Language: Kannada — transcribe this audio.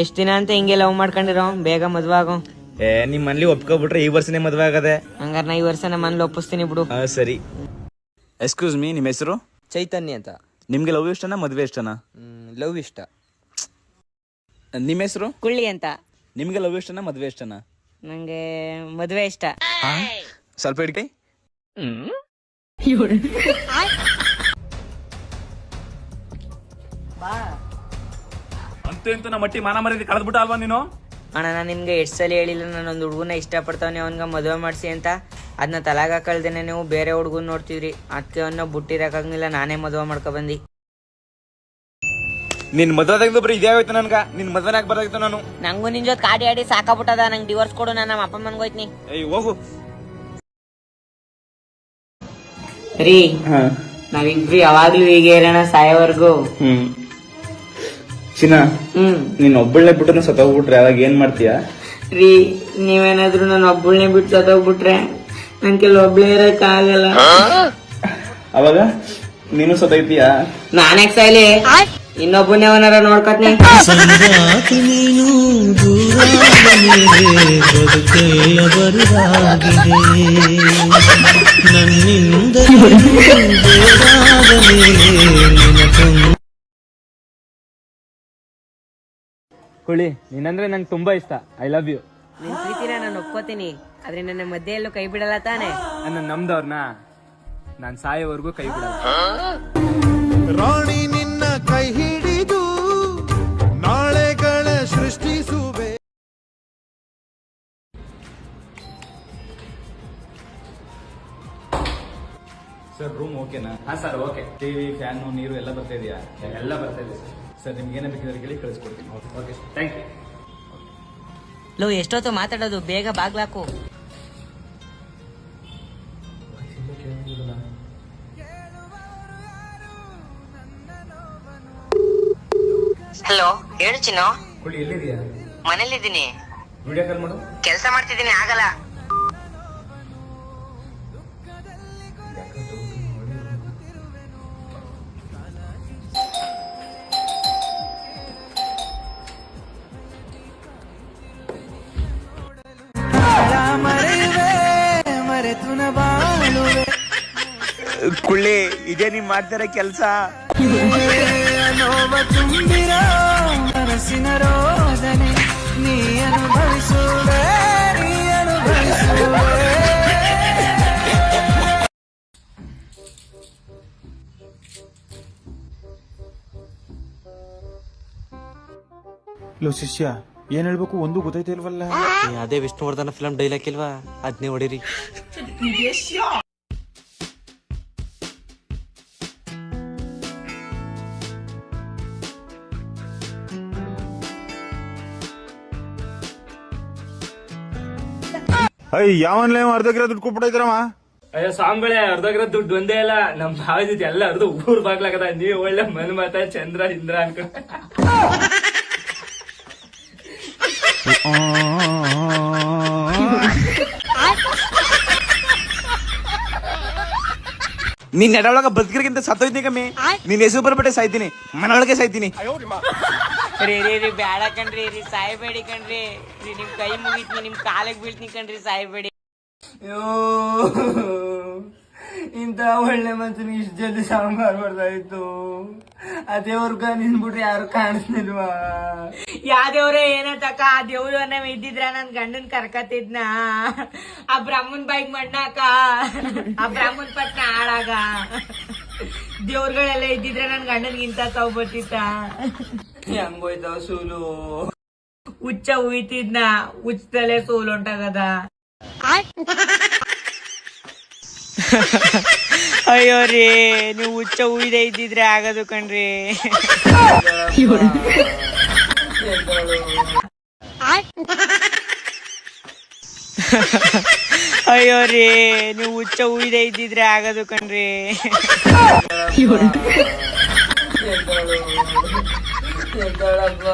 ಎಷ್ಟ್ ದಿನ ಅಂತ ಹಿಂಗೆ ಲವ್ ಮಾಡ್ಕೊಂಡಿರೋ? ಬೇಗ ಮದ್ವೆ ಆಗೋ. ಏ ನಿಮ್ ಮನ್ಲಿ ಒಪ್ಕೊಬಿಟ್ರೆ ಈ ವರ್ಷನೇ ಮದ್ವೆ ಆಗದೆ. ಹಂಗಾರ ನಾ ಈ ವರ್ಷ ನಮ್ಮ ಮನ್ಲಿ ಒಪ್ಪಿಸ್ತೀನಿ ಬಿಡು. ಹಾ ಸರಿ. ಎಕ್ಸ್ಕ್ಯೂಸ್ ಮೀ ನಿಮ್ಮ ಹೆಸರು? ಚೈತನ್ಯ ಅಂತ. ನಿಮ್ಗೆ ಲವ್ ಇಷ್ಟನಾ ಮದ್ವೆ ಇಷ್ಟನಾ? ಲವ್ ಇಷ್ಟ. ನಿಮ್ಮ ಹೆಸರು? ಕುಳ್ಳಿ ಅಂತ. ನಿಮ್ಗೆ ಲವ್ ಇಷ್ಟನಾ ಮದ್ವೆ ಇಷ್ಟನಾ? ನಂಗೆ ಮದುವೆ ಇಷ್ಟ. ಸ್ವಲ್ಪ ಹಿಡ್ಕೈ. ಅಂತೂ ಇಂತೂ ನಮ್ಮ ಮಟ್ಟಿ ಮಾನ ಮರ್ಯಾದೆ ಕಳೆದ್ಬಿಟ್ಟ ಅಲ್ವಾ ನೀನು? ಅಣ್ಣ ನಾನು ನಿಮ್ಗೆ ಎಷ್ಟು ಸಲ ಹೇಳಿಲ್ಲ ನಾನು ಒಂದು ಹುಡುಗನ ಇಷ್ಟಪಡ್ತಾವನೆ ಅವನ್ಗೆ ಮದುವೆ ಮಾಡಿಸಿ ಅಂತ. ಅದನ್ನ ತಲಾಗ ಹಾಕಳ್ದೇನೆ ನೀವು ಬೇರೆ ಹುಡುಗನ್ ನೋಡ್ತಿದ್ರಿ. ಅದಕ್ಕೆ ಅವನ್ನ ಬುಟ್ಟಿರಕ್ಕಾಗಂಗಿಲ್ಲ ನಾನೇ ಮದುವೆ ಮಾಡ್ಕೊ ಬಂದಿ. ನಿನ್ ಮದ್ವೆ ತೆಗೆದು ಬರೀ ಇದೇ ಆಗೋಯ್ತು ನನ್ಗ. ನಿನ್ ಮದ್ವೆ ಯಾಕೆ ಬರ್ದಾಗಿತ್ತು ನಾನು. ನಂಗೂ ನಿನ್ ಜೊತೆ ಕಾಡಿ ಆಡಿ ಸಾಕಾಗ್ಬಿಟ್ಟದ. ನಂಗೆ ಡಿವೋರ್ಸ್ ಕೊಡು ನಾನು ನಮ್ಮ ಅಪ್ಪ ಮನ್ಗೆ ಹೋಯ್ತೀನಿ. ಏಯ್ ಹೋಗು. ರೀ ನಾವಿಬ್ರು ಯಾವಾಗ್ಲೂ ಹೀಗೆ ಇರೋಣ ಸಾಯೋವರೆಗೂ. ಹ್ಮ್. ಚಿನ್ನ ಹ್ಮ್. ನೀನ್ ಒಬ್ಬಳನೆ ಬಿಟ್ಟು ಸತ್ತೋಗ್ಬಿಟ್ರೆ ಅವಾಗ ಏನ್ ಮಾಡ್ತೀಯಾ? ರೀ ನೀವೇನಾದ್ರೂ ನಾನು ಒಬ್ಬಳನೆ ಬಿಟ್ಟು ಸತ್ತೋಗ್ಬಿಟ್ರೆ ನನ್ ಕೆಲ ಒಬ್ಳೆ ಇರಕ್ ಆಗಲ್ಲ. ಅವಾಗ ನೀನು ಸತ್ತೈತೀಯಾ ನಾನೇ ಸಾಯ್ಲಿ? ಇನ್ನೊಬ್ಬನೇ ಅವನಾರ ನೋಡ್ಕತ್ನಿ. ಕುಳಿ ನೀನಂದ್ರೆ ನಂಗೆ ತುಂಬಾ ಇಷ್ಟ. ಐ ಲವ್ ಯು ನಿನ್ ಪ್ರೀತಿನ ನಾನು ಒಪ್ಕೋತೀನಿ. ಆದ್ರೆ ನನ್ನ ಮಧ್ಯೆ ಎಲ್ಲೂ ಕೈ ಬಿಡಲ್ಲ ತಾನೆ. ನನ್ನ ನಮ್ದವ್ರನ್ನ ನಾನ್ ಸಾಯೋವರೆಗೂ ಕೈ ಬಿಡಲ್ಲ. ರಾಣಿ ಸರ್ ರೂಮ್ ಓಕೆನಾ ಹಾ ಸರ್ ಓಕೆ ಟಿವಿ ಫ್ಯಾನು ನೀರು ಎಲ್ಲ ಬರ್ತಾ ಇದೆಯಾ? ಎಲ್ಲ ಬರ್ತಾ ಇದೆ ಸರ್ ಸರ್ ನಿಮ್ಗೆ ಏನೇ ಬೇಕಿದ್ರೆ ಕೇಳಿ ಕಳಿಸ್ಕೊಡ್ತೀನಿ. ಓಕೆ ಥ್ಯಾಂಕ್ ಯು ಲೋ ಎಷ್ಟೊತ್ತು ಮಾತಾಡೋದು? ಬೇಗ ಬಾಗ್ಲಾಕು ಹಲೋ ಹೇಳು ಚಿನ್ನು. ಕುಳಿ ಎಲ್ಲಿದ್ಯಾ ಮನೇಲಿದ್ದೀನಿ. ವಿಡಿಯೋ ಕಾಲ್ ಮಾಡು. ಕೆಲಸ ಮಾಡ್ತಿದ್ದೀನಿ ಆಗಲ್ಲ. ಕುಳ್ಳಿ ಇದೇ ನೀವ್ ಮಾಡ್ತಿರೋ ಕೆಲ್ಸ? ಲೋ ಶಿಷ್ಯ ಏನ್ ಹೇಳ್ಬೇಕು ಒಂದು ಗೊತ್ತೈತಿಲ್ವಲ್ಲ ಅದೇ ವಿಷ್ಣುವರ್ಧನ ಫಿಲಂ ಡೈಲಾಗ್ ಇಲ್ವಾ? ಅದ್ನೇ ಹೊಡಿರಿ. ಅಯ್ಯ ಯಾವನ್ಲೇ ಅರ್ಧಕ್ಕಿರೋ ದುಡ್ಡು ಕೊಟ್ಬಿಟ್ಟಿದ್ರಮ್ಮ ಅಯ್ಯೋ ಸ್ವಾಮಿಗಳೇ ಅರ್ಧಗ್ರ ದುಡ್ಡು ಒಂದೇ ಇಲ್ಲ ನಮ್ ಭಾವ ಜೊತೆ ಎಲ್ಲ ಅರ್ಧ ಊರ್ ಬಾಗ್ಲಾಗದ. ನೀವ್ ಒಳ್ಳೆ ಮನ್ ಮಾತ ಚಂದ್ರ ಇಂದ್ರ ಅನ್ಕೊಂಡ್ ನೀನ್ ನೆಡೊಳಗ ಬದುಕಿರ್ಗಿಂತ ಸತ್ತೋಯ್ತೀನಿ ಕಮ್ಮಿ. ನೀನ್ ಹೆಸರು ಬರ್ಬಿಟ್ಟೆ ಸಾಯ್ತೀನಿ. ಮನೊಳಗೆ ಸಾಯ್ತೀನಿ. ರೀ ರೀ ರೀ ಬ್ಯಾಡ ಕಣ್ರಿ ರೀ ಸಾಯ್ಬೇಡಿ ಕಣ್ರಿ. ರೀ ನಿಮ್ ಕೈ ಮುಗಿತ್ನಿ ನಿಮ್ ಕಾಲಕ್ ಬೀಳ್ತೀನಿ ಕಣ್ರಿ ಸಾಯ್ಬೇಡಿ ಇಂತ ಒಳ್ಳೆ ಮನ್ಸನಿಗೆ ಇಷ್ಟು ಜಲ್ದಿ ಸಾಂಬಾರ್ ಬರ್ದಾಯ್ತು. ಆ ದೇವ್ರಗ ನಿನ್ಬಿಟ್ರೆ ಯಾರು ಕಾಣಿಸ್ತಿಲ್ವಾ ಯಾ ದೇವ್ರೆ ಏನೇ ಆ ಆ ದೇವ್ರನ್ನ ಇದ್ದಿದ್ರ ನನ್ ಗಂಡನ್ ಕರ್ಕತಿದ್ನ ಆ ಬ್ರಾಹ್ಮಣ್ ಬೈಕ್ ಮಣ್ಣಾಕ. ಆ ಬ್ರಾಹ್ಮಣ್ ಪಟ್ನ ಹಾಳಾಗ. ದೇವ್ರಗಳೆಲ್ಲ ಇದ್ದಿದ್ರೆ ನನ್ ಗಂಡನ್ಗಿಂತ ತಾವ್ ಬರ್ತಿತ್ತ ಹೆಂಗೋಯ್ತಾವ ಸೂಲು. ಹುಚ್ಚ ಉಯ್ತಿದ್ನ ಹುಚ್ಚದಲ್ಲೇ ಸೂಲು ಉಂಟಾಗದ. ಅಯ್ಯೋ ರೀ ನೀವು ಹುಚ್ಚ ಉಯ್ದೇ ಇದ್ದಿದ್ರೆ ಆಗದು ಕಣ್ರಿ. ಅಯ್ಯೋ ರೀ ನೀವು ಹುಚ್ಚ ಉಯ್ದೇ ಇದ್ದಿದ್ರೆ ಆಗದು ಕಣ್ರಿ. けたろ。けたらか。